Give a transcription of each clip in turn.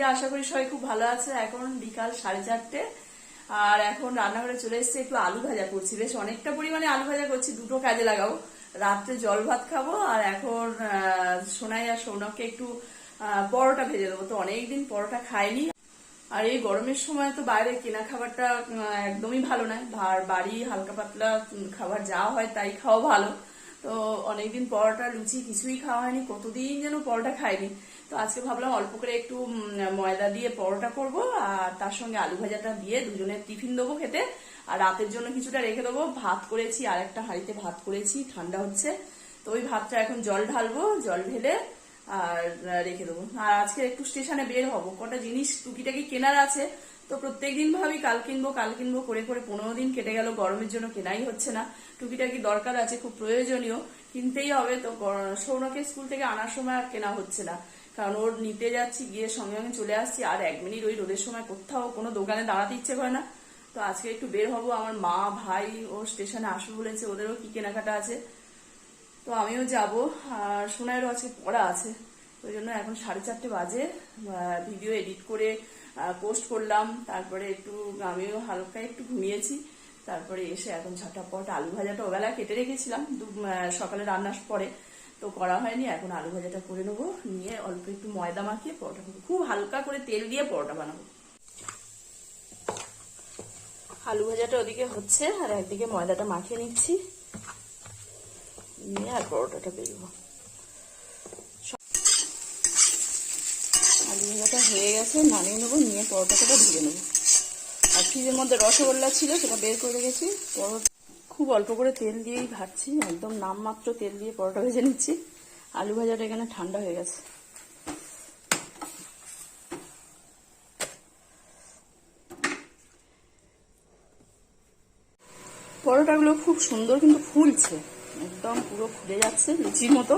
শ্রাবন্তী আশা করি সবাই খুব ভালো আছে। এখন বিকাল সাড়ে চারটে। আর এখন রান্নাঘরে চলে এসেছে একটু আলু ভাজা করছি। বেশ অনেকটা পরিমাণে আলু ভাজা করছি, দুটো কাজে লাগাবো। রাত্রে জল ভাত খাব আর এখন সোনাই আর সৌনককে একটু পরোটা ভেজে দেবো। তো অনেকদিন পরোটা খাইনি। আর এই গরমের সময় তো বাইরে কেনা খাবারটা একদমই ভালো নয়। আর বাড়ি হালকা পাতলা খাবার যা হয় তাই খাওয়া ভালো। তো অনেকদিন পরোটা, লুচি কিছুই খাওয়া হয়নি, কতদিন যেন পরোটা খাইনি। তো আজকে ভাবলাম অল্প করে একটু ময়দা দিয়ে পরোটা করব, আর তার সঙ্গে আলু ভাজাটা দিয়ে দুজনের টিফিন দেবো খেতে। আর রাতের জন্য কিছুটা রেখে দেবো, ভাত করেছি, আর একটা হাঁড়িতে ভাত করেছি, ঠান্ডা হচ্ছে। তো ওই ভাতটা এখন জল ঢালবো, জল ঢেলে আর রেখে দেবো। আর আজকে একটু স্টেশনে বের হব, কটা জিনিস টুকিটাকি কেনার আছে তো প্রত্যেকদিন ভাবি কাল কিনবো কাল কিনবো, করে করে পনেরো দিন কেটে গেল, গরমের জন্য কেনাই হচ্ছে না। টুকিটাকি দরকার আছে, খুব প্রয়োজনীয়। কিনতেই হবে, তো সৌনকে স্কুল থেকে আনার সময় আর কেনা হচ্ছে না। কারণ ওর নিতে যাচ্ছি, গিয়ে সঙ্গে সঙ্গে চলে আসছি, আর এক মিনিট ওই রোদের সময় কোথাও কোনো দোকানে দাঁড়াতে ইচ্ছে করে না। তো আজকে একটু বের হব, আমার মা, ভাই, ও স্টেশনে আসবে বলেছে, ওদেরও কি কেনাকাটা আছে। তো আমিও যাব, আর সোনাইয়েরও আজকে পড়া আছে। ওই জন্য এখন সাড়ে চারটে বাজে। ভিডিও এডিট করে পোস্ট করলাম। তারপরে একটু আমিও হালকা একটু ঘুমিয়েছি। তারপরে এসে এখন ঝটাপট আলু ভাজাটা ওবেলা কেটে রেখেছিলাম। সকালে রান্নার পরে। তো করা হয়নি, এখন আলু ভাজাটা করে নেব। নিয়ে অল্প একটু ময়দা মাখিয়ে পরোটা করব খুব হালকা করে তেল দিয়ে পরোটা বানাবো। আলু ভাজাটা ওদিকে হচ্ছে, আর একদিকে ময়দাটা মাখিয়ে নিচ্ছি। নিয়ে আর পরোটাটা বেরোবো ভাজাটা হয়ে গেছে, নামিয়ে নেব, নিয়ে পরোটাটা ভেজে নেব। আর ফ্রিজের মধ্যে রসগোল্লা ছিল সেটা বের করে রেখেছি। পরোটা খুব অল্প করে তেল দিয়েই ভাজছি, একদম নামমাত্র তেল দিয়ে পরোটা ভেজে নিচ্ছি। আলু ভাজাটা এখানে ঠান্ডা হয়ে গেছে। পরোটাগুলো খুব সুন্দর কিন্তু ফুলছে, একদম পুরো ফুলে যাচ্ছে, লুচির মতো।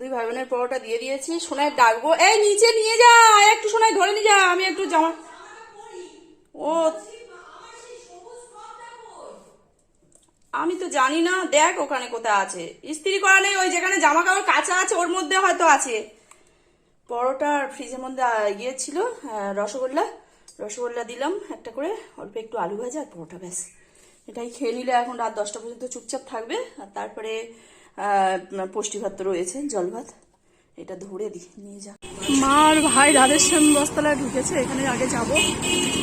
দুই ভাই বোনের পরোটা দিয়ে দিয়েছি। সোনায় ডাকবো। এই নিচে নিয়ে যা। একটু সোনায় ধরে নিয়ে যা। আমি একটু জামা ও। আমি তো জানি না। দেখ ওখানে কোথায় আছে। ইস্ত্রি করা নেই। ওই যেখানে জামা কাপড় কাঁচা আছে ওর মধ্যে হয়তো আছে। পরোটা ফ্রিজের মধ্যে আহ, ছিল আহ, রসগোল্লা। রসগোল্লা দিলাম একটা করে। অল্প একটু আলু ভাজা আর পরোটা ব্যাস। এটাই খেয়ে নিলে এখন রাত দশটা পর্যন্ত চুপচাপ থাকবে। আর তারপরে আহ, পুষ্টি ভাত রয়েছে জল ভাত এটা ধরে দি নিয়ে যা। মা আর ভাই রাধেশ্যাম বস্তালায় ঢুকেছে এখানে আগে যাব।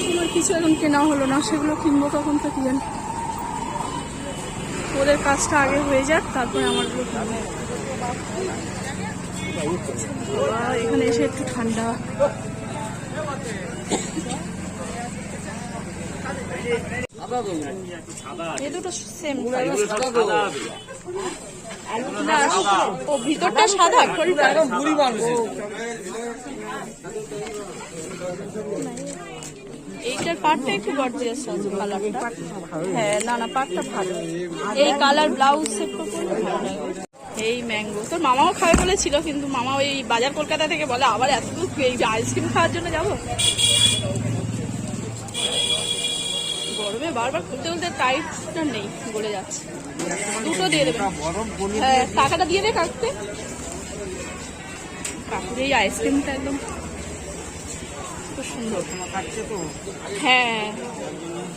আমার কিছু এখন কেনা হলো না সেগুলো কিনবো কখন তো কি জানি। ওদের কাজটা আগে হয়ে যাক তারপরে আমার এখানে এসে একটু ঠান্ডা। এ দুটো সেম ও ভিতরটা সাদা এইটার পাটটা একটু গর্জিয়াস আছে কালারটা হ্যাঁ না না, পাটটা ভালো। এই কালার ব্লাউজ এই ম্যাঙ্গো তোর মামাও খাবে বলেছিল কিন্তু মামা ওই বাজার কলকাতা থেকে বলে, আবার এত এই আইসক্রিম খাওয়ার জন্য যাব? গরমে বারবার খুলতে খুলতে টাইটটা নেই গলে যাচ্ছে। দুটো দিয়ে দেবে। হ্যাঁ টাকাটা দিয়ে দে কাকতে কাকুর এই আইসক্রিমটা একদম খুব সুন্দর। হ্যাঁ।